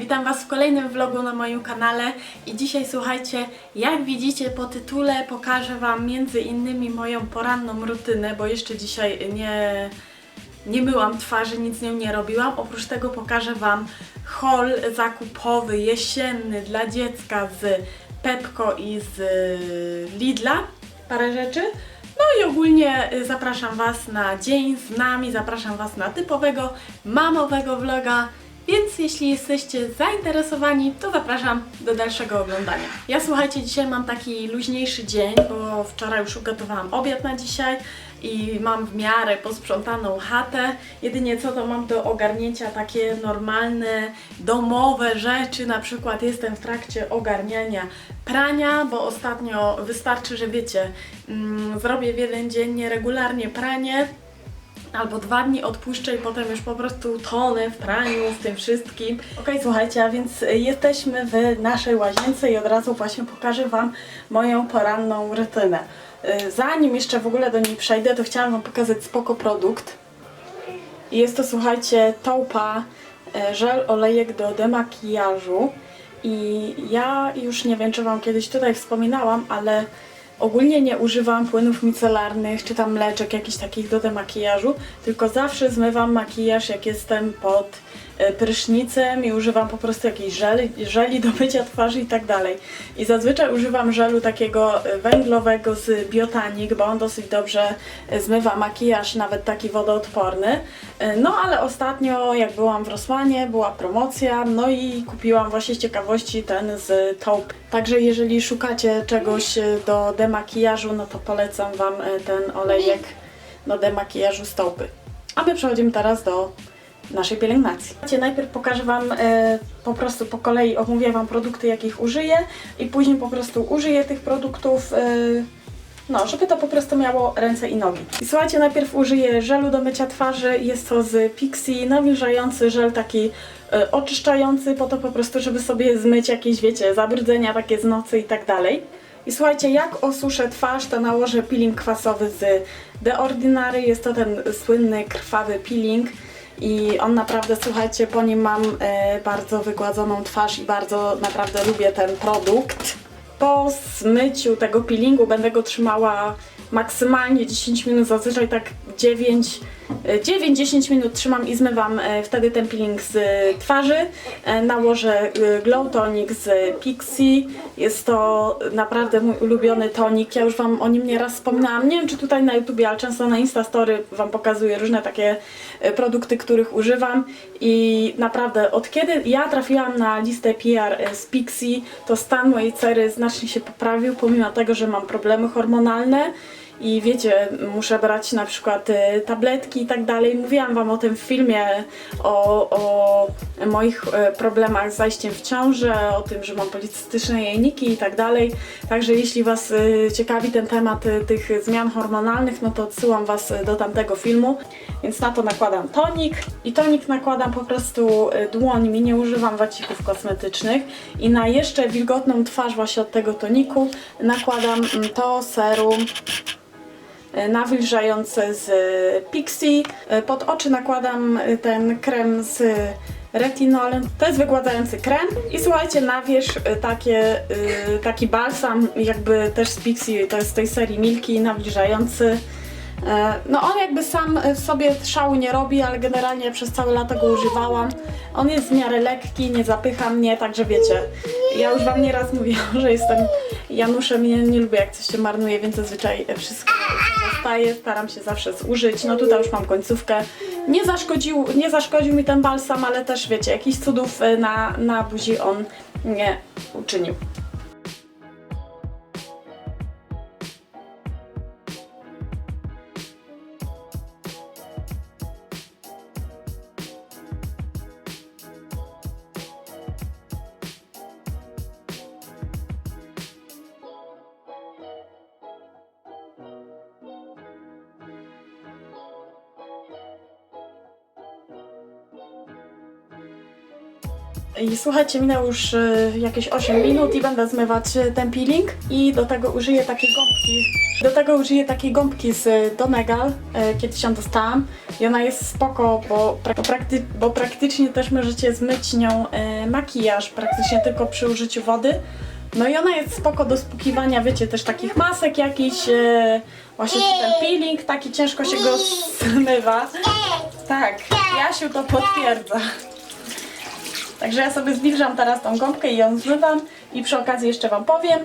witam Was w kolejnym vlogu na moim kanale i dzisiaj słuchajcie, jak widzicie po tytule pokażę Wam między innymi moją poranną rutynę, bo jeszcze dzisiaj nie, nie myłam twarzy, nic z nią nie robiłam. Oprócz tego pokażę Wam haul zakupowy jesienny dla dziecka z Pepko i z Lidla, parę rzeczy. No i ogólnie y, zapraszam Was na dzień z nami, zapraszam Was na typowego mamowego vloga, więc jeśli jesteście zainteresowani, to zapraszam do dalszego oglądania. Ja słuchajcie, dzisiaj mam taki luźniejszy dzień, bo wczoraj już ugotowałam obiad na dzisiaj i mam w miarę posprzątaną chatę. Jedynie co to mam do ogarnięcia takie normalne, domowe rzeczy, na przykład jestem w trakcie ogarniania prania, bo ostatnio wystarczy, że wiecie, mm, zrobię w jeden dzień nieregularnie pranie, albo dwa dni odpuszczę i potem już po prostu tonę w praniu, w tym wszystkim. Okej, słuchajcie, a więc jesteśmy w naszej łazience i od razu właśnie pokażę Wam moją poranną rutynę. Y, Zanim jeszcze w ogóle do niej przejdę, to chciałam Wam pokazać spoko produkt. Jest to, słuchajcie, taupa e, żel olejek do demakijażu. I ja już nie wiem, czy Wam kiedyś tutaj wspominałam, ale ogólnie nie używam płynów micelarnych, czy tam mleczek jakichś takich do demakijażu, tylko zawsze zmywam makijaż, jak jestem pod prysznicem i używam po prostu jakiejś żeli, żeli do mycia twarzy i tak dalej. I zazwyczaj używam żelu takiego e, węglowego z Biotanik, bo on dosyć dobrze e, zmywa makijaż, nawet taki wodoodporny. E, No ale ostatnio jak byłam w Rosmanie, była promocja, no i kupiłam właśnie z ciekawości ten z taupe. Także jeżeli szukacie czegoś e, do demakijażu, no to polecam Wam e, ten olejek do demakijażu z taupy. A my przechodzimy teraz do naszej pielęgnacji. Najpierw pokażę Wam e, po prostu po kolei, omówię Wam produkty, jakich użyję i później po prostu użyję tych produktów, e, no, żeby to po prostu miało ręce i nogi. I słuchajcie, najpierw użyję żelu do mycia twarzy, jest to z Pixi, nawilżający żel taki e, oczyszczający, po to po prostu, żeby sobie zmyć jakieś, wiecie, zabrudzenia takie z nocy i tak dalej. I słuchajcie, jak osuszę twarz, to nałożę peeling kwasowy z The Ordinary. Jest to ten słynny krwawy peeling. I on naprawdę, słuchajcie, po nim mam e, bardzo wygładzoną twarz i bardzo naprawdę lubię ten produkt. Po zmyciu tego peelingu będę go trzymała maksymalnie 10 minut, zazwyczaj tak 9, e, 9-10 minut trzymam i zmywam e, wtedy ten peeling z twarzy. E, Nałożę e, Glow Tonic z Pixi. Jest to naprawdę mój ulubiony tonik. Ja już Wam o nim nieraz wspominałam. Nie wiem czy tutaj na YouTubie, ale często na Instastory Wam pokazuję różne takie e, produkty, których używam. I naprawdę od kiedy ja trafiłam na listę PR e, z Pixi, to stan mojej cery znacznie się poprawił, pomimo tego, że mam problemy hormonalne. I wiecie, muszę brać na przykład y, tabletki i tak dalej. Mówiłam Wam o tym w filmie, o, o moich y, problemach z zajściem w ciążę, o tym, że mam policystyczne jajniki i tak dalej. Także jeśli Was y, ciekawi ten temat y, tych zmian hormonalnych, no to odsyłam Was y, do tamtego filmu. Więc na to nakładam tonik i tonik nakładam po prostu y, dłońmi, nie używam wacików kosmetycznych. I na jeszcze wilgotną twarz właśnie od tego toniku nakładam mm, to serum nawilżające z Pixi. E, Pod oczy nakładam e, ten krem z retinolem. To jest wygładzający krem. I słuchajcie, na wierzch e, takie, e, taki balsam, jakby też z Pixi, to jest z tej serii Milki, nawilżający. E, No on jakby sam w sobie szału nie robi, ale generalnie przez całe lato go używałam. On jest w miarę lekki, nie zapycha mnie, także wiecie, ja już wam nieraz mówiłam, że jestem Januszem i nie, nie lubię jak coś się marnuje, więc zazwyczaj wszystko zostaje, staram się zawsze zużyć. No tutaj już mam końcówkę. Nie zaszkodził, nie zaszkodził mi ten balsam, ale też wiecie, jakichś cudów e, na, na buzi on nie uczynił. I słuchajcie, minęło już y, jakieś 8 minut i będę zmywać y, ten peeling i do tego użyję takiej gąbki. Do tego użyję takiej gąbki z y, Donegal, kiedyś ją dostałam i ona jest spoko, bo, prak- prakty- bo praktycznie też możecie zmyć nią makijaż, praktycznie tylko przy użyciu wody. No i ona jest spoko do spłukiwania, wiecie, też takich masek jakichś, y, właśnie czy ten peeling, taki ciężko się go zmywa. Tak, Jasiu to potwierdza. Także ja sobie zbliżam teraz tą gąbkę i ją zmywam i przy okazji jeszcze Wam powiem,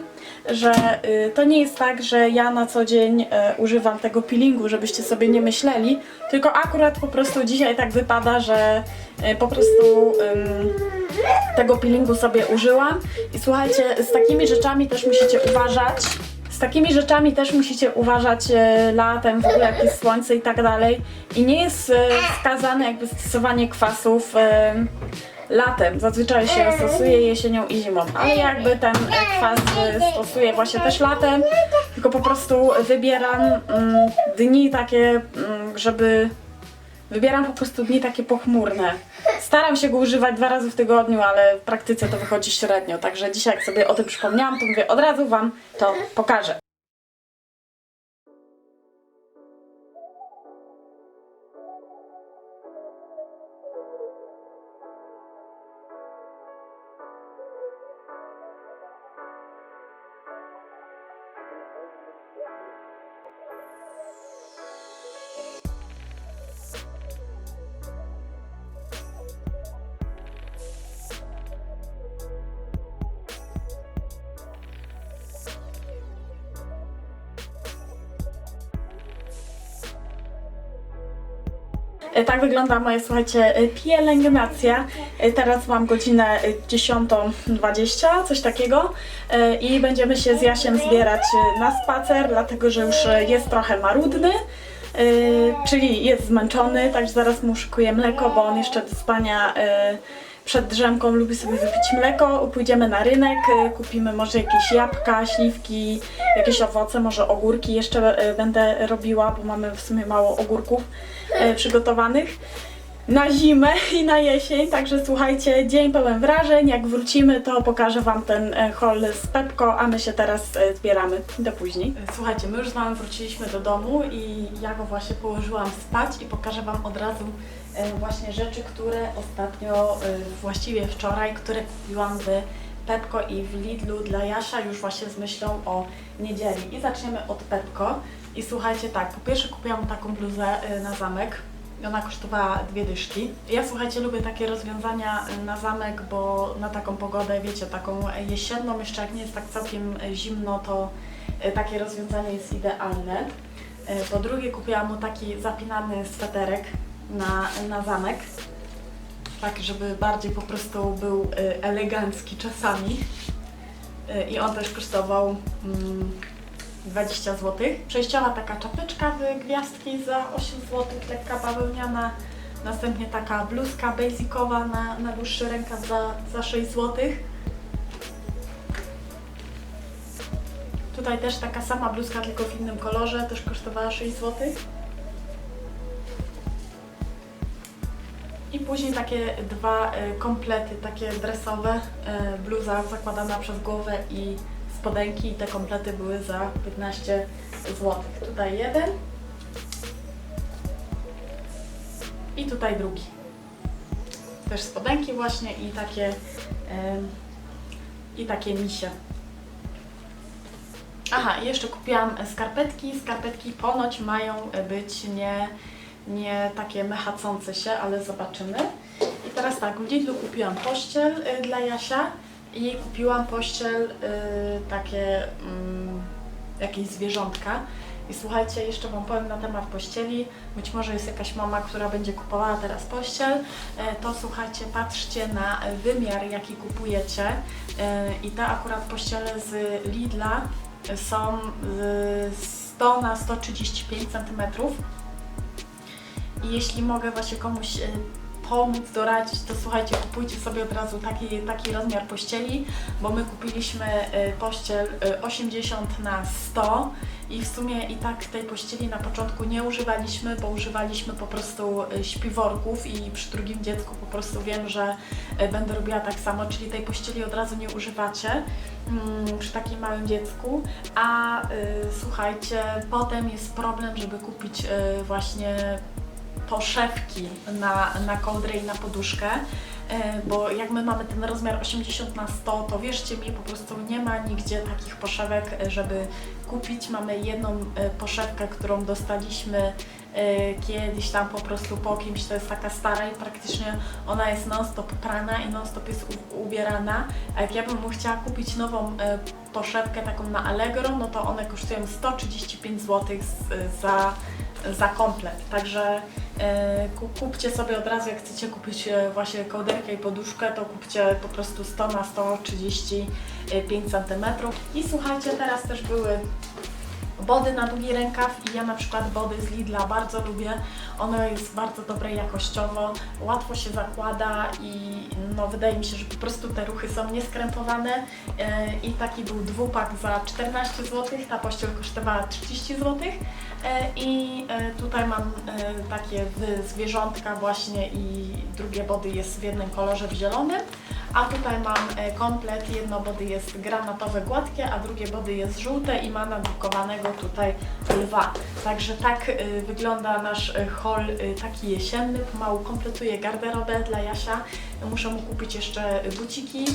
że y, to nie jest tak, że ja na co dzień y, używam tego peelingu, żebyście sobie nie myśleli, tylko akurat po prostu dzisiaj tak wypada, że y, po prostu ym, tego peelingu sobie użyłam i słuchajcie, z takimi rzeczami też musicie uważać. Z takimi rzeczami też musicie uważać e, latem, w ogóle jak jest słońce i tak dalej. I nie jest e, wskazane jakby stosowanie kwasów latem. Zazwyczaj się stosuje jesienią i zimą, ale jakby ten kwas stosuję właśnie też latem, tylko po prostu wybieram mm, dni takie, mm, żeby Wybieram po prostu dni takie pochmurne. Staram się go używać dwa razy w tygodniu, ale w praktyce to wychodzi średnio. Także dzisiaj, jak sobie o tym przypomniałam, to mówię, od razu Wam to pokażę. Tak wygląda moja, słuchajcie, e, pielęgnacja. E, Teraz mam godzinę e, 10.20, coś takiego. E, I będziemy się z Jasiem zbierać e, na spacer, dlatego że już e, jest trochę marudny. e, Czyli jest zmęczony, także zaraz mu szykuję mleko, bo on jeszcze do spania e, przed drzemką lubi sobie wypić mleko. Pójdziemy na rynek, e, kupimy może jakieś jabłka, śliwki, jakieś owoce, może ogórki jeszcze e, będę robiła, bo mamy w sumie mało ogórków e, przygotowanych na zimę i na jesień, także słuchajcie, dzień pełen wrażeń, jak wrócimy to pokażę Wam ten haul z Pepko, a my się teraz zbieramy do później. Słuchajcie, my już z Wami wróciliśmy do domu i ja go właśnie położyłam spać i pokażę Wam od razu właśnie rzeczy, które ostatnio, e, właściwie wczoraj, które kupiłam w Pepko i w Lidlu dla Jasia już właśnie z myślą o niedzieli. I zaczniemy od Pepko. I słuchajcie, tak, po pierwsze kupiłam taką bluzę e, na zamek. Ona kosztowała dwie dyszki. Ja słuchajcie, lubię takie rozwiązania na zamek, bo na taką pogodę, wiecie, taką jesienną, jeszcze jak nie jest tak całkiem zimno, to takie rozwiązanie jest idealne. Po drugie kupiłam mu taki zapinany sweterek na, na zamek. Tak, żeby bardziej po prostu był y, elegancki czasami. Y, I on też kosztował mm, 20 zł. Przejściowa taka czapeczka w gwiazdki za 8 zł, lekka bawełniana. Następnie taka bluzka basicowa na, na dłuższy rękaw za, za 6 zł. Tutaj też taka sama bluzka, tylko w innym kolorze, też kosztowała 6 zł. Później takie dwa y, komplety, takie dresowe, y, bluza zakładana przez głowę i spodenki. Te komplety były za 15 zł. Tutaj jeden. I tutaj drugi. Też spodenki właśnie i takie, i takie misie. Aha, jeszcze kupiłam skarpetki. Skarpetki ponoć mają być nie, nie takie mechacące się, ale zobaczymy. I teraz tak, w Lidlu kupiłam pościel y, dla Jasia i kupiłam pościel y, takie mm, jakieś zwierzątka. I słuchajcie, jeszcze Wam powiem na temat pościeli. Być może jest jakaś mama, która będzie kupowała teraz pościel. E, To słuchajcie, patrzcie na wymiar, jaki kupujecie. E, I te akurat pościele z Lidla są y, 100 na 135 cm. I jeśli mogę właśnie komuś y, pomóc, doradzić, to słuchajcie, kupujcie sobie od razu taki, taki rozmiar pościeli, bo my kupiliśmy y, pościel y, 80 na 100 i w sumie i tak tej pościeli na początku nie używaliśmy, bo używaliśmy po prostu y, śpiworków i przy drugim dziecku po prostu wiem, że y, będę robiła tak samo, czyli tej pościeli od razu nie używacie mm, przy takim małym dziecku, a y, słuchajcie, potem jest problem, żeby kupić y, poszewki na, na kołdrę i na poduszkę, e, bo jak my mamy ten rozmiar 80 na 100, to wierzcie mi, po prostu nie ma nigdzie takich poszewek, e, żeby kupić. Mamy jedną e, poszewkę, którą dostaliśmy kiedyś tam po prostu po kimś, to jest taka stara i praktycznie ona jest non-stop prana i non-stop jest ubierana, a jak ja bym chciała kupić nową poszewkę taką na Allegro, no to one kosztują 135 zł za, za komplet, także e, ku- kupcie sobie od razu, jak chcecie kupić e, właśnie kołderkę i poduszkę, to kupcie po prostu 100 na 135 cm. I słuchajcie, teraz też były body na długi rękaw i ja na przykład body z Lidla bardzo lubię. Ono jest bardzo dobre jakościowo, łatwo się zakłada i no wydaje mi się, że po prostu te ruchy są nieskrępowane e, i taki był dwupak za 14 zł, ta pościel kosztowała 30 zł e, i e, tutaj mam takie zwierzątka właśnie i drugie body jest w jednym kolorze w zielonym. A tutaj mam e, komplet, jedno body jest granatowe, gładkie, a drugie body jest żółte i ma nadrukowanego tutaj lwa. Także tak e, wygląda nasz e, haul taki jesienny. Pomału kompletuję garderobę dla Jasia. Muszę mu kupić jeszcze buciki.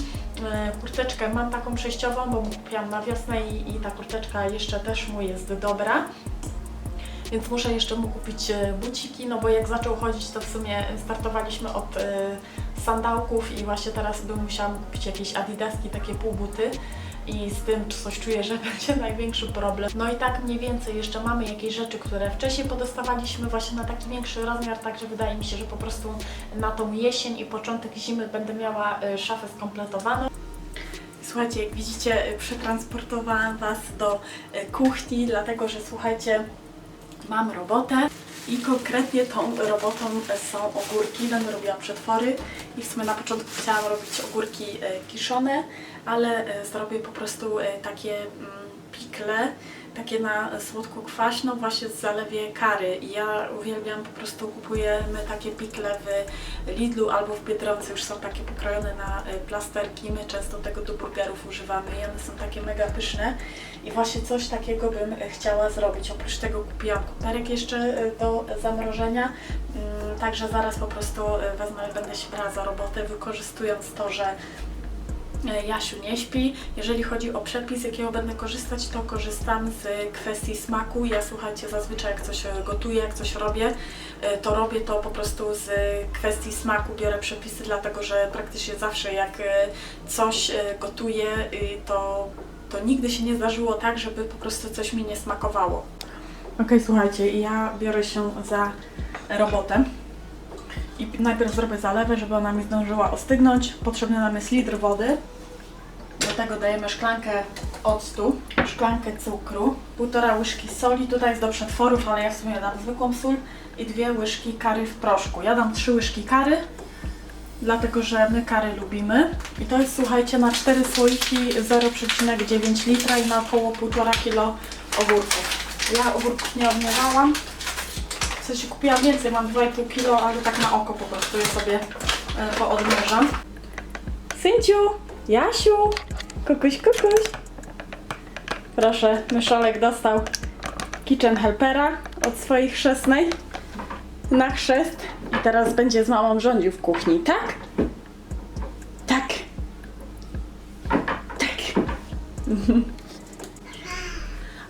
Kurteczkę mam taką przejściową, bo kupiłam na wiosnę i, i ta kurteczka jeszcze też mu jest dobra. Więc muszę jeszcze mu kupić e, buciki, no bo jak zaczął chodzić, to w sumie startowaliśmy od e, sandałków i właśnie teraz bym musiała mu kupić jakieś adidaski, takie półbuty i z tym coś czuję, że będzie największy problem. No i tak mniej więcej jeszcze mamy jakieś rzeczy, które wcześniej podostawaliśmy właśnie na taki większy rozmiar, także wydaje mi się, że po prostu na tą jesień i początek zimy będę miała e, szafę skompletowaną. Słuchajcie, jak widzicie, przetransportowałam Was do kuchni, dlatego że słuchajcie, mam robotę i konkretnie tą robotą są ogórki. Będę robiła przetwory i w sumie na początku chciałam robić ogórki e, kiszone, ale e, zrobię po prostu e, takie mm, pikle, takie na słodko-kwaśno właśnie z zalewie kary. Ja uwielbiam, po prostu kupujemy takie pikle w Lidlu albo w Biedronce, już są takie pokrojone na e, plasterki. My często tego do burgerów używamy i one są takie mega pyszne. I właśnie coś takiego bym e, chciała zrobić. Oprócz tego kupiłam kuperek jeszcze e, do zamrożenia, Mm, także zaraz po prostu wezmę, będę się brała za robotę, wykorzystując to, że Jasiu nie śpi. Jeżeli chodzi o przepis, jakiego będę korzystać, to korzystam z kwestii smaku. Ja słuchajcie, zazwyczaj jak coś e, gotuję, jak coś robię, e, to robię to po prostu z kwestii smaku, biorę przepisy, dlatego że praktycznie zawsze jak e, coś e, gotuję, y, to, to nigdy się nie zdarzyło tak, żeby po prostu coś mi nie smakowało. Okej, słuchajcie, ja biorę się za robotę. I najpierw zrobię zalewę, żeby ona mi zdążyła ostygnąć. Potrzebny nam jest litr wody. Do tego dajemy szklankę octu, szklankę cukru, półtora łyżki soli. Tutaj jest do przetworów, ale ja w sumie dam zwykłą sól i dwie łyżki kary w proszku. Ja dam trzy łyżki kary, dlatego że my kary lubimy. I to jest, słuchajcie, na 4 słoiki 0,9 litra i na około 1,5 kg ogórków. Ja ogórków nie odmiewałam. Sensie kupiłam więcej, mam 2,5 kg, ale tak na oko po prostu je sobie e, poodmierzam. Synciu, Jasiu, kukuś, kukuś. Proszę, myszolek dostał kitchen helpera od swojej chrzestnej na chrzest i teraz będzie z mamą rządził w kuchni, tak? Tak. Tak.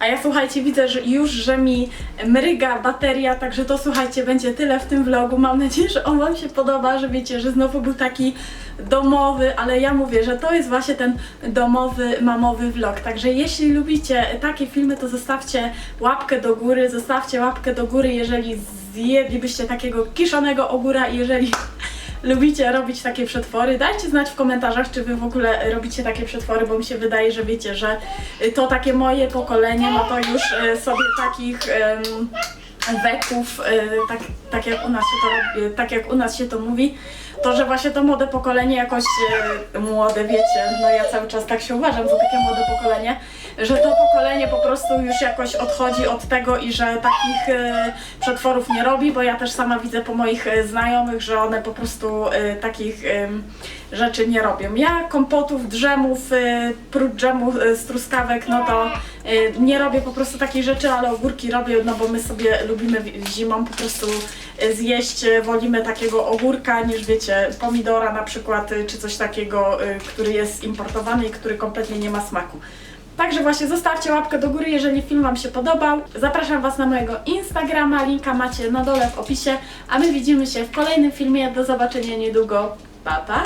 A ja słuchajcie, widzę że już, że mi mryga bateria, także to słuchajcie, będzie tyle w tym vlogu. Mam nadzieję, że on Wam się podoba, że wiecie, że znowu był taki domowy, ale ja mówię, że to jest właśnie ten domowy, mamowy vlog. Także jeśli lubicie takie filmy, to zostawcie łapkę do góry, zostawcie łapkę do góry, jeżeli zjedlibyście takiego kiszonego ogóra jeżeli lubicie robić takie przetwory, dajcie znać w komentarzach, czy wy w ogóle robicie takie przetwory, bo mi się wydaje, że wiecie, że to takie moje pokolenie, no to już y, sobie takich em, weków, y, tak, tak, jak u nas się to, robi- tak jak u nas się to mówi, to, że właśnie to młode pokolenie jakoś e, młode, wiecie, no ja cały czas tak się uważam za takie młode pokolenie, że to pokolenie po prostu już jakoś odchodzi od tego i że takich przetworów nie robi, bo ja też sama widzę po moich znajomych, że one po prostu takich rzeczy nie robią. Ja kompotów, drzemów, prócz dżemu e, z truskawek, no to nie robię po prostu takich rzeczy, ale ogórki robię, no bo my sobie lubimy zimą po prostu e, zjeść, e, wolimy takiego ogórka niż wiecie, pomidora na przykład, czy coś takiego, który jest importowany i który kompletnie nie ma smaku. Także właśnie zostawcie łapkę do góry, jeżeli film Wam się podobał. Zapraszam Was na mojego Instagrama, linka macie na dole w opisie, a my widzimy się w kolejnym filmie. Do zobaczenia niedługo. Pa pa!